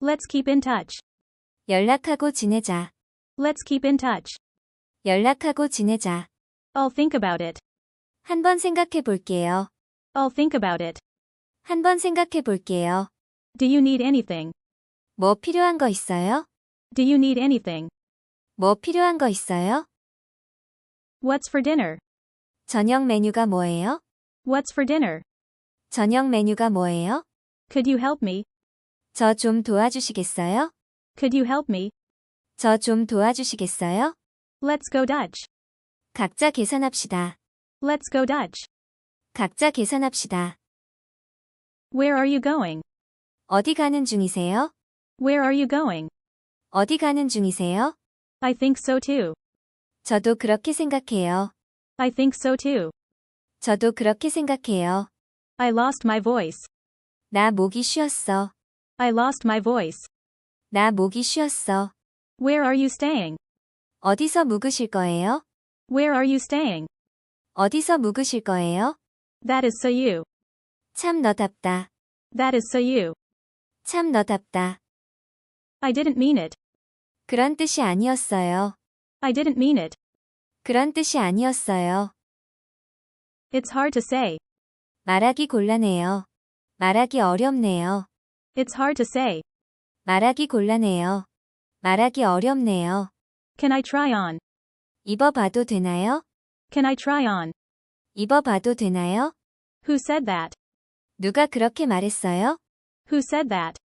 Let's keep in touch. 연락하고 지내자. Let's keep in touch. 연락하고 지내자. I'll think about it. 한번 생각해 볼게요. I'll think about it. 한번 생각해 볼게요. Do you need anything? 뭐 필요한 거 있어요? Do you need anything? 뭐 필요한 거 있어요? What's for dinner? 저녁 메뉴가 뭐예요? What's for dinner? 저녁 메뉴가 뭐예요? Could you help me? 저 좀 도와주시겠어요? Could you help me? 저 좀 도와주시겠어요? Let's go Dutch. 각자 계산합시다. Let's go Dutch. 각자 계산합시다. Where are you going? 어디 가는 중이세요? Where are you going? 어디 가는 중이세요? I think so too. 저도 그렇게 생각해요. I think so too. 저도 그렇게 생각해요. I lost my voice. 나 목이 쉬었어. I lost my voice. 나 목이 쉬었어. Where are you staying? 어디서 묵으실 거예요? Where are you staying? 어디서 묵으실 거예요? That is so you. 참 너답다. That is so you. 참 너답다. I didn't mean it. 그런 뜻이 아니었어요. I didn't mean it. 그런 뜻이 아니었어요. It's hard to say. 말하기 곤란해요. 말하기 어렵네요. It's hard to say. 말하기 곤란해요. 말하기 어렵네요. Can I try on? 입어봐도 되나요? Can I try on? 입어봐도 되나요? Who said that? 누가 그렇게 말했어요? Who said that?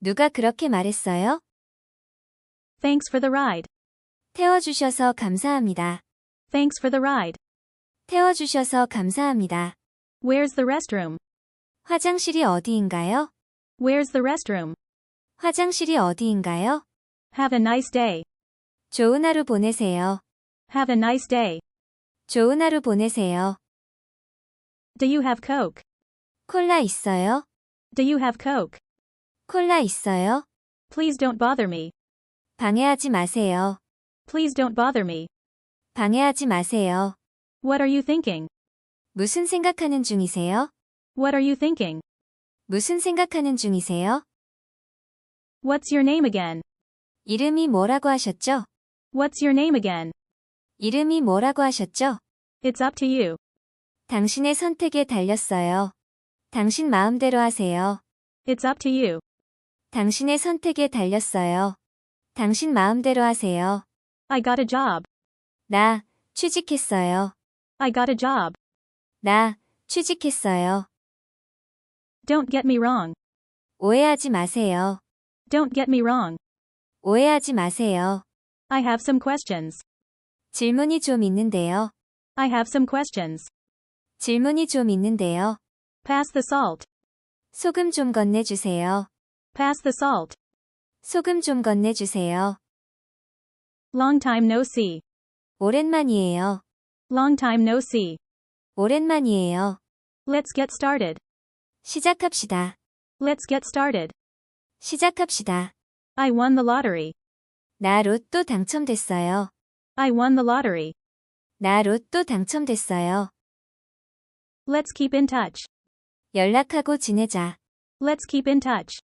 누가 그렇게 말했어요? Thanks for the ride. 태워주셔서 감사합니다. Thanks for the ride. 태워주셔서 감사합니다. Where's the restroom? 화장실이 어디인가요? Where's the restroom? 화장실이 어디인가요? Have a nice day. 좋은 하루 보내세요. Have a nice day. 좋은 하루 보내세요. Do you have Coke? 콜라 있어요? Do you have Coke? 콜라 있어요? Please don't bother me. 방해하지 마세요. Please don't bother me. 방해하지 마세요. What are you thinking? 무슨 생각하는 중이세요? What are you thinking? 무슨 생각하는 중이세요? What's your name again? 이름이 뭐라고 하셨죠? What's your name again? 이름이 뭐라고 하셨죠? It's up to you. 당신의 선택에 달렸어요. 당신 마음대로 하세요. It's up to you. 당신의 선택에 달렸어요. 당신 마음대로 하세요. I got a job. 나 취직했어요. I got a job. 나 취직했어요. Don't get me wrong. 오해하지 마세요. Don't get me wrong. 오해하지 마세요. I have some questions. 질문이 좀 있는데요. I have some questions. 질문이 좀 있는데요. Pass the salt. 소금 좀 건네주세요. Pass the salt. 소금 좀 건네주세요. Long time no see. 오랜만이에요. Long time no see. 오랜만이에요. Let's get started. 시작합시다. Let's get started. 시작합시다. I won the lottery. 나 로또 당첨됐어요. I won the lottery. 나 로또 당첨됐어요. Let's keep in touch. 연락하고 지내자. Let's keep in touch.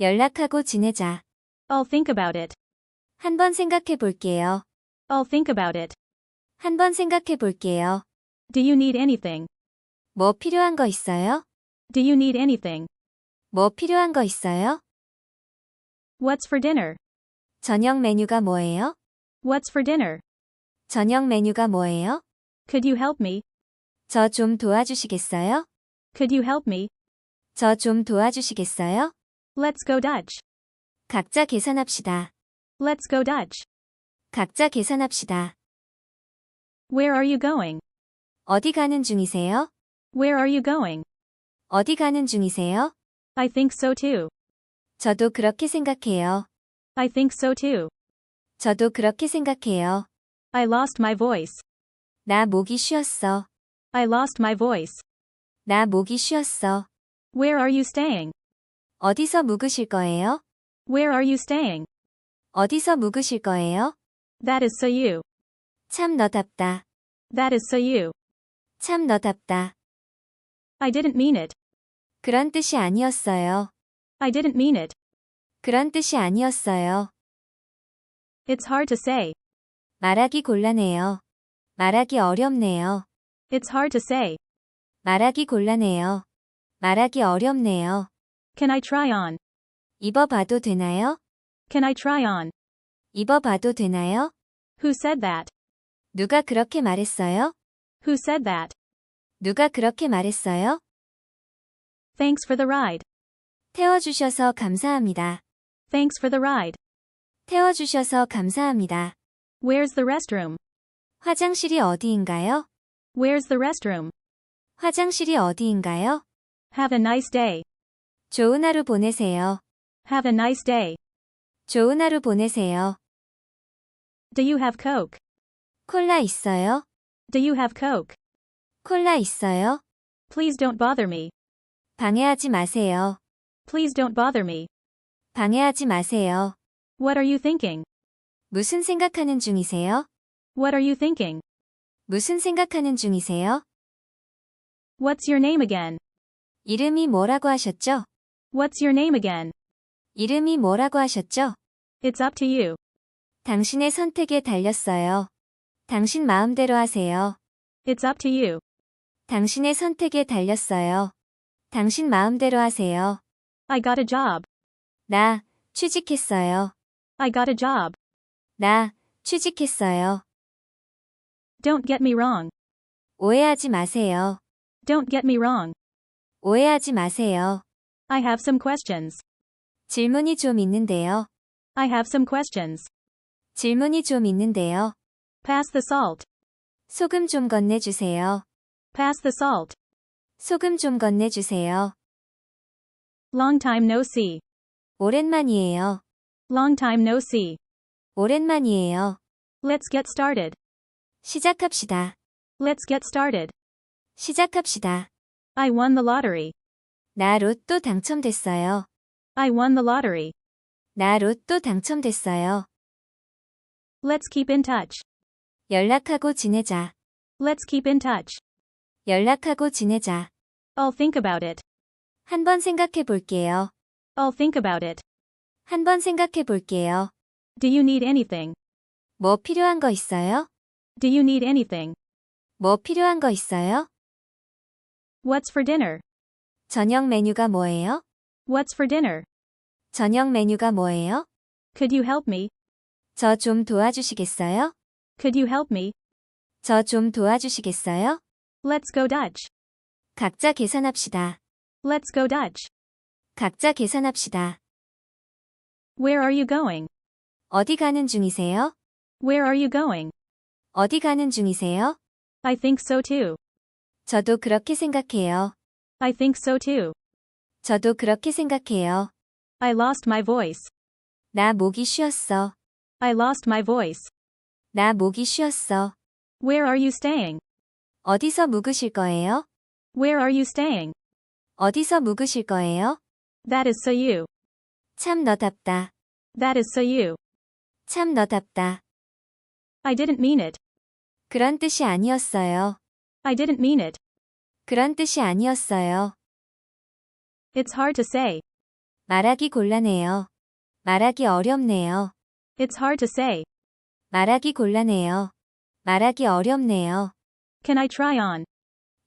연락하고 지내자. I'll think about it. 한번 생각해 볼게요. I'll think about it. 한번 생각해 볼게요. Do you need anything? 뭐 필요한 거 있어요? Do you need anything? 뭐 필요한 거 있어요? What's for dinner? 저녁 메뉴가 뭐예요? What's for dinner? 저녁 메뉴가 뭐예요? Could you help me? 저 좀 도와주시겠어요? Could you help me? 저 좀 도와주시겠어요? Let's go Dutch. 각자 계산합시다. Let's go Dutch. 각자 계산합시다. Where are you going? 어디 가는 중이세요? Where are you going? 어디 가는 중이세요? I think so too. 저도 그렇게 생각해요. I think so too. 저도 그렇게 생각해요. I lost my voice. 나 목이 쉬었어. I lost my voice. 나 목이 쉬었어. Where are you staying? 어디서 묵으실 거예요? Where are you staying? 어디서 묵으실 거예요? That is so you. 참 너답다. That is so you. 참 너답다. I didn't mean it. 그런 뜻이 아니었어요. I didn't mean it. 그런 뜻이 아니었어요. It's hard to say. 말하기 곤란해요. 말하기 어렵네요. It's hard to say. 말하기 곤란해요. 말하기 어렵네요. Can I try on? 입어봐도 되나요? Can I try on? 입어봐도 되나요? Who said that? 누가 그렇게 말했어요? Who said that? 누가 그렇게 말했어요? Thanks for the ride. 태워주셔서 감사합니다. Thanks for the ride. 태워주셔서 감사합니다. Where's the restroom? 화장실이 어디인가요? Where's the restroom? 화장실이 어디인가요? Have a nice day. 좋은 하루 보내세요. Have a nice day. 좋은 하루 보내세요. Do you have Coke? 콜라 있어요? Do you have Coke? 콜라 있어요? Please don't bother me. 방해하지 마세요. Please don't bother me. 방해하지 마세요. What are you thinking? 무슨 생각하는 중이세요? What are you thinking? 무슨 생각하는 중이세요? What's your name again? 이름이 뭐라고 하셨죠? What's your name again? 이름이 뭐라고 하셨죠? It's up to you. 당신의 선택에 달렸어요. 당신 마음대로 하세요. It's up to you. 당신의 선택에 달렸어요. 당신 마음대로 하세요. I got a job. 나 취직했어요. I got a job. 나 취직했어요. Don't get me wrong. 오해하지 마세요. Don't get me wrong. 오해하지 마세요. I have some questions. 질문이 좀 있는데요. I have some questions. 질문이 좀 있는데요. Pass the salt. 소금 좀 건네주세요. Pass the salt. 소금 좀 건네주세요. Long time no see. 오랜만이에요. Long time no see. 오랜만이에요. Let's get started. 시작합시다. Let's get started. 시작합시다. I won the lottery. 나 로또 당첨됐어요. I won the lottery. 나 로또 당첨됐어요. Let's keep in touch. 연락하고 지내자. Let's keep in touch. 연락하고 지내자. I'll think about it. 한번 생각해 볼게요. I'll think about it. 한번 생각해 볼게요. Do you need anything? 뭐 필요한 거 있어요? Do you need anything? 뭐 필요한 거 있어요? What's for dinner? 저녁 메뉴가 뭐예요? What's for dinner? 저녁 메뉴가 뭐예요? Could you help me? 저 좀 도와주시겠어요? Could you help me? 저 좀 도와주시겠어요? Let's go Dutch. 각자 계산합시다. Let's go Dutch. 각자 계산합시다. Where are you going? 어디 가는 중이세요? Where are you going? 어디 가는 중이세요? I think so too. 저도 그렇게 생각해요. I think so too. 저도 그렇게 생각해요. I lost my voice. 나 목이 쉬었어. I lost my voice. 나 목이 쉬었어. Where are you staying? 어디서 묵으실 거예요? Where are you staying? 어디서 묵으실 거예요? That is so you. 참 너답다. That is so you. 참 너답다. I didn't mean it. 그런 뜻이 아니었어요. I didn't mean it. 그런 뜻이 아니었어요. It's hard to say. 말하기 곤란해요. 말하기 어렵네요. It's hard to say. 말하기 곤란해요. 말하기 어렵네요. Can I try on?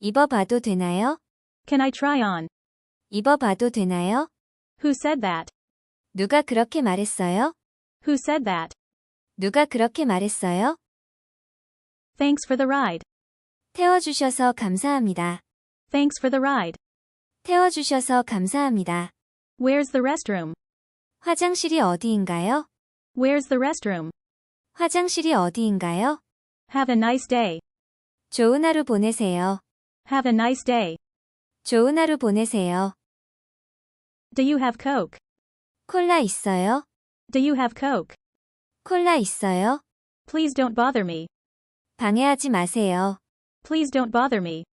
입어봐도 되나요? Can I try on? 입어봐도 되나요? Who said that? 누가 그렇게 말했어요? Who said that? 누가 그렇게 말했어요? Thanks for the ride. 태워주셔서 감사합니다. Thanks for the ride. 태워주셔서 감사합니다. Where's the restroom? 화장실이 어디인가요? Where's the restroom? 화장실이 어디인가요? Have a nice day. 좋은 하루 보내세요. Have a nice day. 좋은 하루 보내세요. Do you have Coke? 콜라 있어요? Do you have Coke? 콜라 있어요? Please don't bother me. 방해하지 마세요. Please don't bother me.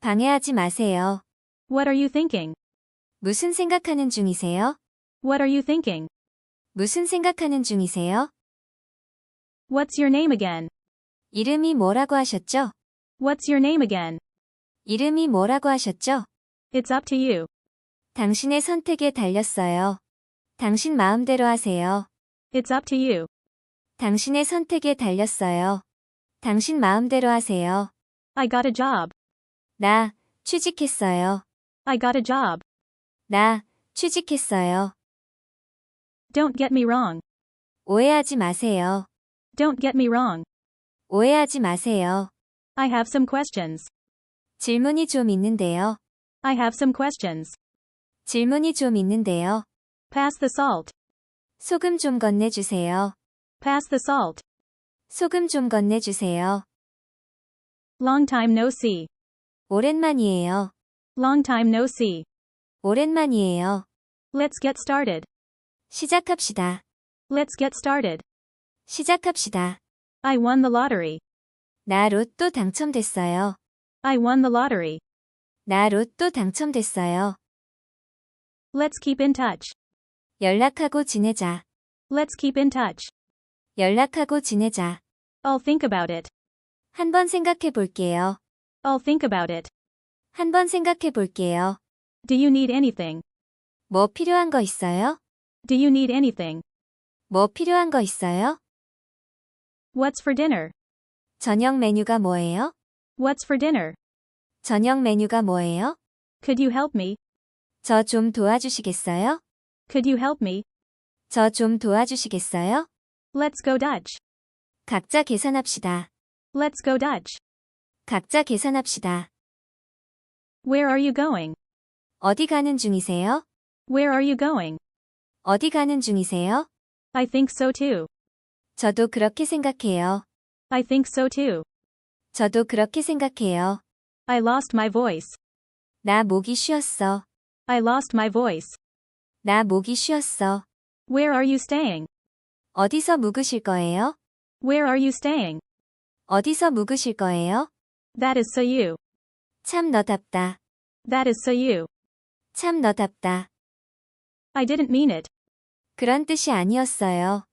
방해하지 마세요. What are you thinking? 무슨 생각하는 중이세요? What are you thinking? 무슨 생각하는 중이세요? What's your name again? 이름이 뭐라고 하셨죠? What's your name again? 이름이 뭐라고 하셨죠? It's up to you. 당신의 선택에 달렸어요. 당신 마음대로 하세요. It's up to you. 당신의 선택에 달렸어요. 당신 마음대로 하세요. I got a job. 나 취직했어요. I got a job. 나 취직했어요. Don't get me wrong. 오해하지 마세요. Don't get me wrong. 오해하지 마세요. I have some questions. 질문이 좀 있는데요. I have some questions. 질문이 좀 있는데요. Pass the salt. 소금 좀 건네주세요. Pass the salt. 소금 좀 건네주세요. Long time no see. 오랜만이에요. Long time no see. 오랜만이에요. Let's get started. 시작합시다. Let's get started. 시작합시다. I won the lottery. 나 로또 당첨됐어요. I won the lottery. 나 로또 당첨됐어요. Let's keep in touch. 연락하고 지내자. Let's keep in touch. 연락하고 지내자. I'll think about it. 한번 생각해 볼게요. I'll think about it. 한번 생각해 볼게요. Do you need anything? 뭐 필요한 거 있어요? Do you need anything? 뭐 필요한 거 있어요? What's for dinner? 저녁 메뉴가 뭐예요? What's for dinner? 저녁 메뉴가 뭐예요? Could you help me? 저 좀 도와주시겠어요? Could you help me? 저 좀 도와주시겠어요? Let's go Dutch. 각자 계산합시다. Let's go Dutch. 각자 계산합시다. Where are you going? 어디 가는 중이세요? Where are you going? 어디 가는 중이세요? I think so too. 저도 그렇게 생각해요. I think so too. 저도 그렇게 생각해요. I lost my voice. 나 목이 쉬었어. I lost my voice. 나 목이 쉬었어. Where are you staying? 어디서 묵으실 거예요? Where are you staying? 어디서 묵으실 거예요? That is so you. 참 너답다. That is so you. 참 너답다. I didn't mean it. 그런 뜻이 아니었어요.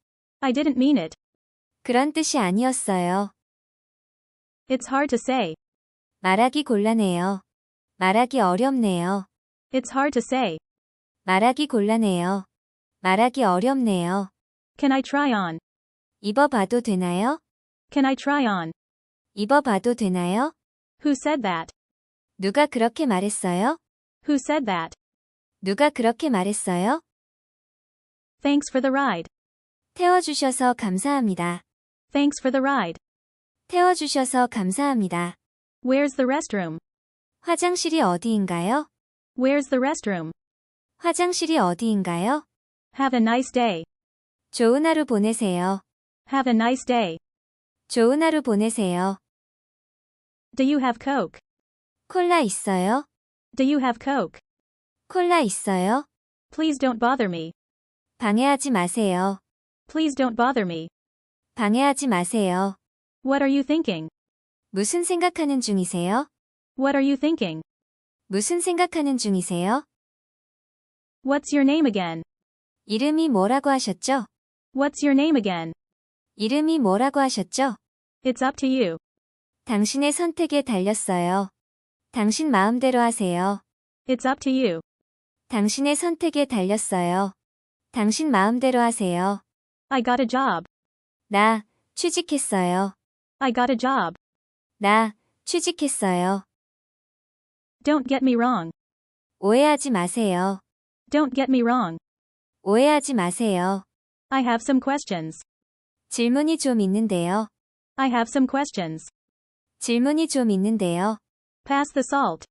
I didn't mean it. 그런 뜻이 아니었어요. It's hard to say. 말하기 곤란해요. 말하기 어렵네요. It's hard to say. 말하기 곤란해요. 말하기 어렵네요. Can I try on? 입어봐도 되나요? Can I try on? 입어봐도 되나요? Who said that? 누가 그렇게 말했어요? Who said that? 누가 그렇게 말했어요? Thanks for the ride. 태워주셔서 감사합니다. Thanks for the ride. 태워주셔서 감사합니다. Where's the restroom? 화장실이 어디인가요? Where's the restroom? 화장실이 어디인가요? Have a nice day. 좋은 하루 보내세요. Have a nice day. 좋은 하루 보내세요. Do you have Coke? 콜라 있어요? Do you have Coke? 콜라 있어요? Please don't bother me. 방해하지 마세요. Please don't bother me. 방해하지 마세요. What are you thinking? 무슨 생각하는 중이세요? What are you thinking? 무슨 생각하는 중이세요? What's your name again? 이름이 뭐라고 하셨죠? What's your name again? 이름이 뭐라고 하셨죠? It's up to you. 당신의 선택에 달렸어요. 당신 마음대로 하세요. It's up to you. 당신의 선택에 달렸어요. 당신 마음대로 하세요. I got a job. 나 취직했어요. I got a job. 나 취직했어요. Don't get me wrong. 오해하지 마세요. Don't get me wrong. 오해하지 마세요. I have some questions. 질문이 좀 있는데요. I have some questions. 질문이 좀 있는데요. Pass the salt.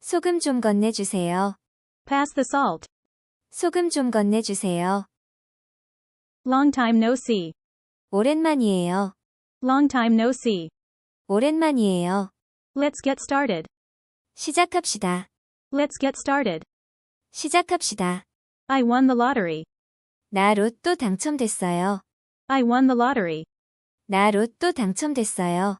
소금 좀 건네주세요. Pass the salt. 소금 좀 건네주세요. Long time no see. 오랜만이에요. Long time no see. 오랜만이에요. Let's get started. 시작합시다. Let's get started. 시작합시다. I won the lottery. 나 로또 당첨됐어요. I won the lottery. 나 로또 당첨됐어요.